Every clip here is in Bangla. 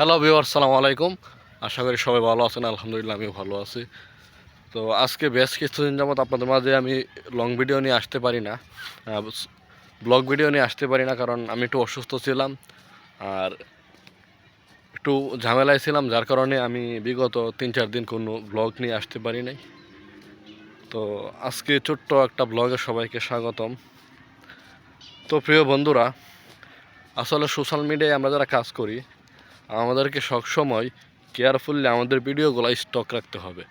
হ্যালো ভিওর সালাম আলাইকুম। আশা করি সবাই ভালো আছেন, আলহামদুলিল্লাহ আমিও ভালো আছি। তো আজকে বেশ কিছুদিন যাবত আপনাদের মাঝে আমি লং ভিডিও নিয়ে আসতে পারি না। ব্লগ ভিডিও নিয়ে আসতে পারি না কারণ আমি একটু অসুস্থ ছিলাম আর একটু ঝামেলায় ছিলাম, যার কারণে আমি বিগত তিন চার দিন কোনো ব্লগ নিয়ে আসতে পারি নাই। তো আজকে ছোট্ট একটা ব্লগে সবাইকে স্বাগতম। তো প্রিয় বন্ধুরা, আসলে সোশ্যাল মিডিয়ায় আমরা যারা কাজ করি আমাদেরকে সবসময় কেয়ারফুললি আমাদের ভিডিওগুলো স্টক রাখতে হবে।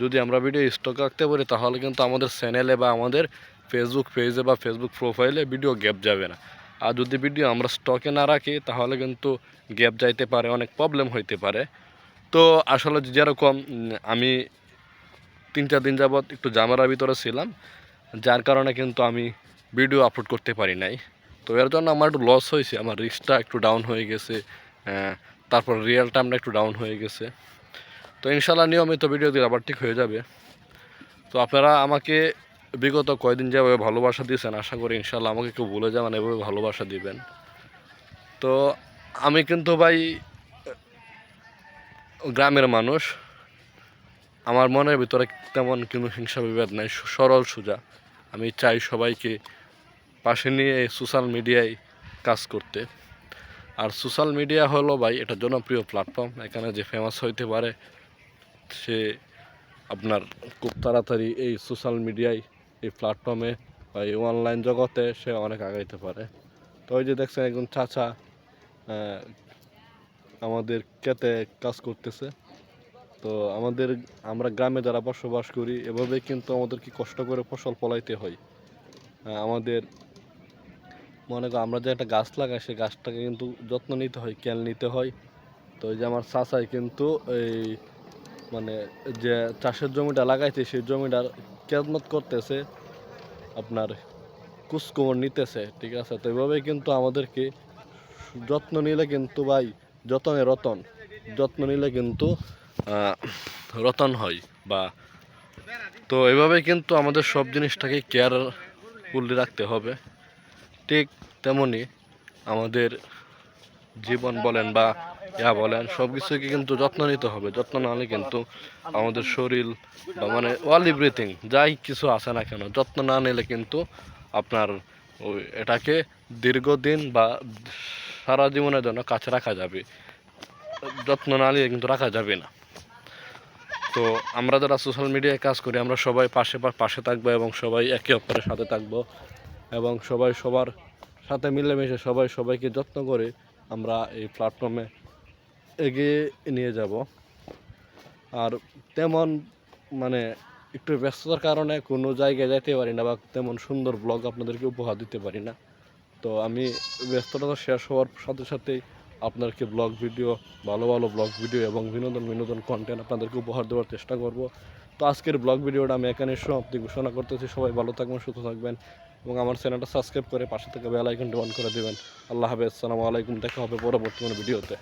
যদি আমরা ভিডিও স্টক রাখতে পারি, তাহলে কিন্তু আমাদের চ্যানেলে বা আমাদের ফেসবুক পেজে বা ফেসবুক প্রোফাইলে ভিডিও গ্যাপ যাবে না। আর যদি ভিডিও আমরা স্টকে না রাখি, তাহলে কিন্তু গ্যাপ যাইতে পারে, অনেক প্রবলেম হইতে পারে। তো আসলে যেরকম আমি তিন চার দিন যাবৎ একটু জামারার ভিতরে ছিলাম, যার কারণে কিন্তু আমি ভিডিও আপলোড করতে পারি নাই। তো এর জন্য আমার একটু লস হয়েছে, আমার রিস্কটা একটু ডাউন হয়ে গেছে তারপর রিয়েল টাইমটা একটু ডাউন হয়ে গেছে। তো ইনশাল্লাহ নিয়মিত ভিডিও দিয়ে আবার ঠিক হয়ে যাবে। তো আপনারা আমাকে বিগত কয়দিন যেভাবে ভালোবাসা দিয়েছেন, আশা করি ইনশাল্লাহ আমাকে কেউ ভুলে যাবেন এভাবে ভালোবাসা দিবেন। তো আমি কিন্তু ভাই, গ্রামের মানুষ, আমার মনের ভিতরে তেমন কোনো হিংসা বিভেদ নাই সরল সোজা। আমি চাই সবাইকে পাশে নিয়ে সোশ্যাল মিডিয়ায় কাজ করতে। আর সোশ্যাল মিডিয়া হলো ভাই, এটা জনপ্রিয় প্ল্যাটফর্ম এখানে যে ফেমাস হইতে পারে, সে আপনার খুব তাড়াতাড়ি এই সোশ্যাল মিডিয়ায় এই প্ল্যাটফর্মে বা এই অনলাইন জগতে সে অনেক আগাইতে পারে। তো ওই যে দেখছেন একজন চাচা আমাদের কেতে কাজ করতেছে। তো আমাদের, আমরা গ্রামে যারা বসবাস করি, এভাবে কিন্তু আমাদেরকে কষ্ট করে ফসল ফলাইতে হয়। আমাদের মনে করো আমরা যে একটা গাছ লাগাই, সেই গাছটাকে কিন্তু যত্ন নিতে হয় কেয়ার নিতে হয়। তো এই যে আমার চাচাই কিন্তু এই মানে যে চাষের জমিটা লাগাইছে, সেই জমিটার কেয়ারমত করতেছে, আপনার কুচকুমর নিতেছে, ঠিক আছে? তো এইভাবে কিন্তু আমাদেরকে যত্ন নিলে কিন্তু ভাই, যতনে রতন, যত্ন নিলে কিন্তু রতন হয় বা তো এভাবে কিন্তু আমাদের সব জিনিসটাকে কেয়ারফুলি রাখতে হবে। ঠিক তেমনি আমাদের জীবন বলেন বা ইয়া বলেন সব কিছুকে কিন্তু যত্ন নিতে হবে। যত্ন না নিলে কিন্তু আমাদের শরীর বা মানে অল এভরিথিং যাই কিছু আছে না কেন, যত্ন না নিলে কিন্তু আপনার ওই এটাকে দীর্ঘদিন বা সারা জীবনের জন্য কাছে রাখা যাবে। যত্ন না নিলে কিন্তু রাখা যাবে না। তো আমরা যারা সোশ্যাল মিডিয়ায় কাজ করি, আমরা সবাই পাশে পাশে থাকব এবং সবাই একে অপরের সাথে থাকব। এবং সবাই সবার সাথে মিলেমিশে সবাই সবাইকে যত্ন করে আমরা এই প্ল্যাটফর্মে এগিয়ে নিয়ে যাব। আর তেমন মানে একটু ব্যস্ততার কারণে কোনো জায়গায় যেতে পারি না বা তেমন সুন্দর ব্লগ আপনাদেরকে উপহার দিতে পারি না। তো আমি ব্যস্ততা শেষ হওয়ার সাথে সাথেই আপনাদেরকে ব্লগ ভিডিও ভালো ভালো ব্লগ ভিডিও এবং বিনোদন বিনোদন কন্টেন্ট আপনাদেরকে উপহার দেওয়ার চেষ্টা করব। তো আজকের ব্লগ ভিডিওটা আমি এখানে সমাপ্তি ঘোষণা করতেছি। সবাই ভালো থাকবেন, সুস্থ থাকবেন। এবং আমার চ্যানেলটা সাবস্ক্রাইব করে পাশে থেকে বেল আইকনটি অন করে দেবেন। আল্লাহ হাফেজ, আসসালামু আলাইকুম, দেখা হবে পরবর্তী কোনো ভিডিওতে।